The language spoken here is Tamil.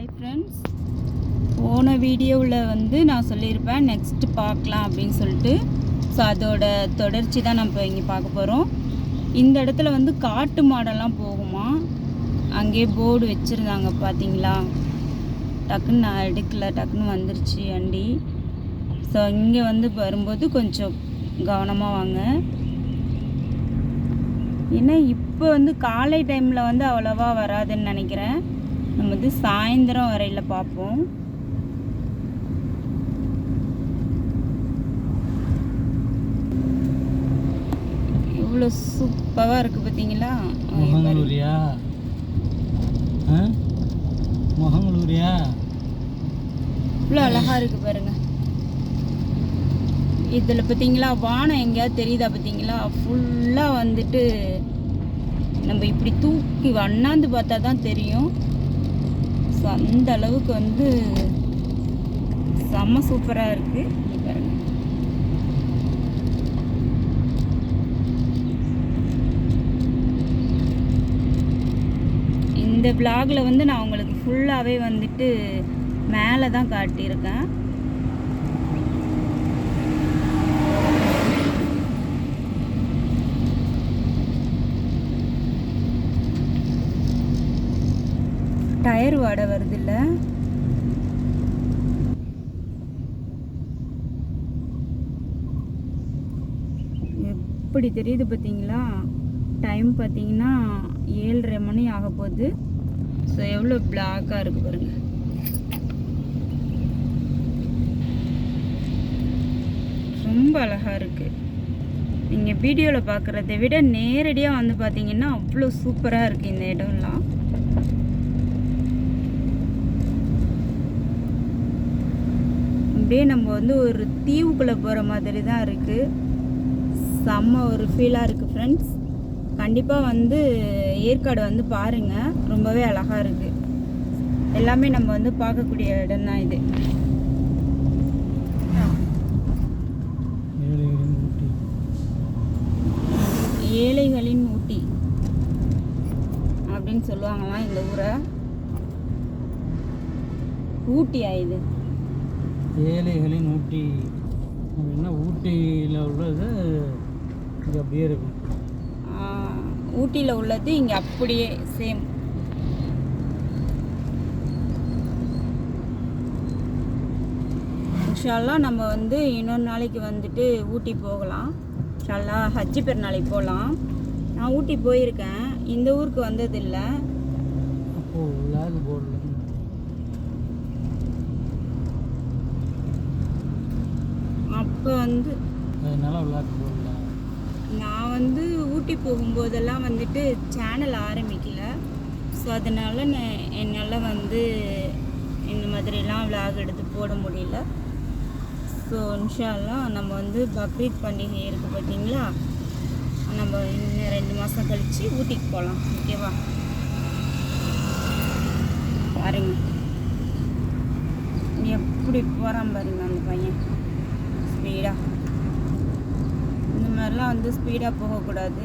ஹாய் ஃப்ரெண்ட்ஸ் போன வீடியோவில் வந்து நான் சொல்லியிருப்பேன் நெக்ஸ்ட் பார்க்கலாம் அப்படின்னு சொல்லிட்டு. ஸோ அதோட தொடர்ச்சி தான் நம்ம இங்கே பார்க்க போகிறோம் இந்த இடத்துல வந்து காட்டு மாடெல்லாம் போகுமா? அங்கேயே போர்டு வச்சுருந்தாங்க பார்த்தீங்களா டக்குன்னு நான் எடுக்கல டக்குன்னு வந்துருச்சு வண்டி. ஸோ இங்கே வந்து வரும்போது கொஞ்சம் கவனமாக வாங்க. ஏன்னா இப்போ வந்து காலை டைமில் வந்து அவ்வளோவா வராதுன்னு நினைக்கிறேன். நம்ம வந்து சாயந்தரம் வரையில் பார்ப்போம். இவ்வளோ சூப்பராக இருக்குது பார்த்தீங்களா? முகங்களூரியா முகங்களூரியா இவ்வளோ அழகாக இருக்குது பாருங்க. இதில் பார்த்தீங்களா வானம் எங்கேயாவது தெரியுதா பார்த்தீங்களா? ஃபுல்லாக வந்துட்டு நம்ம இப்படி தூக்கி வண்ணாந்து பார்த்தா தான் தெரியும். ஸோ அந்த அளவுக்கு வந்து செம்ம சூப்பராக இருக்குது பாருங்கள் இந்த பிளாகில் வந்து நான் உங்களுக்கு ஃபுல்லாகவே வந்துட்டு மேலே தான் காட்டியிருக்கேன். டயர் வாடை வருது இல்லை எப்படி தெரியுது பார்த்தீங்களா? டைம் பார்த்தீங்கன்னா ஏழரை மணி ஆக போகுது. ஸோ எவ்வளோ பிளாக்காக இருக்குது பாருங்கள் ரொம்ப அழகாக இருக்குது நீங்கள் வீடியோவில் பார்க்குறத விட நேரடியாக வந்து பார்த்தீங்கன்னா அவ்வளோ சூப்பராக இருக்குது இந்த இடம்லாம். அப்படியே நம்ம வந்து ஒரு தீவுக்குள்ளே போகிற மாதிரி தான் இருக்குது செம்ம ஒரு ஃபீலாக இருக்குது ஃப்ரெண்ட்ஸ் கண்டிப்பாக வந்து ஏற்காடு வந்து பாருங்கள் ரொம்பவே அழகாக இருக்குது எல்லாமே நம்ம வந்து பார்க்கக்கூடிய இடம் தான் இது ஏழைகளின் ஊட்டி. அப்படின்னு சொல்லுவாங்களாம் இந்த ஊரை. ஊட்டியா இது? ஏழைகளின் ஊட்டி. அப்படின்னா ஊட்டியில் உள்ளது இங்கே அப்படியே இருக்கும். ஊட்டியில் உள்ளது இங்கே அப்படியே சேம் இன்ஷால்லா நம்ம வந்து இன்னொரு நாளைக்கு வந்துட்டு ஊட்டி போகலாம். இன்ஷால்லா ஹஜ்ஜி பெருநாளைக்கு போகலாம். நான் ஊட்டி போயிருக்கேன். இந்த ஊருக்கு வந்ததில்லை. அப்போது லேக் அப்போ வந்து நான் வந்து ஊட்டி போகும்போதெல்லாம் வந்துட்டு சேனல் ஆரம்பிக்கல. ஸோ அதனால் நான் என்னால் வந்து இந்த மாதிரிலாம் விளாக் எடுத்து போட முடியல. ஸோ இன்ஷால்லாம் நம்ம வந்து பக்ரீத் பண்டிகை இருக்குது பார்த்தீங்களா? நம்ம இன்னும் ரெண்டு மாதம் கழித்து ஊட்டிக்கு போகலாம் ஓகேவா பாருங்க. எப்படி போகிறான் பாருங்க அந்த பையன். ஸ்பீடாக இந்த மாதிரிலாம் வந்து ஸ்பீடாக போகக்கூடாது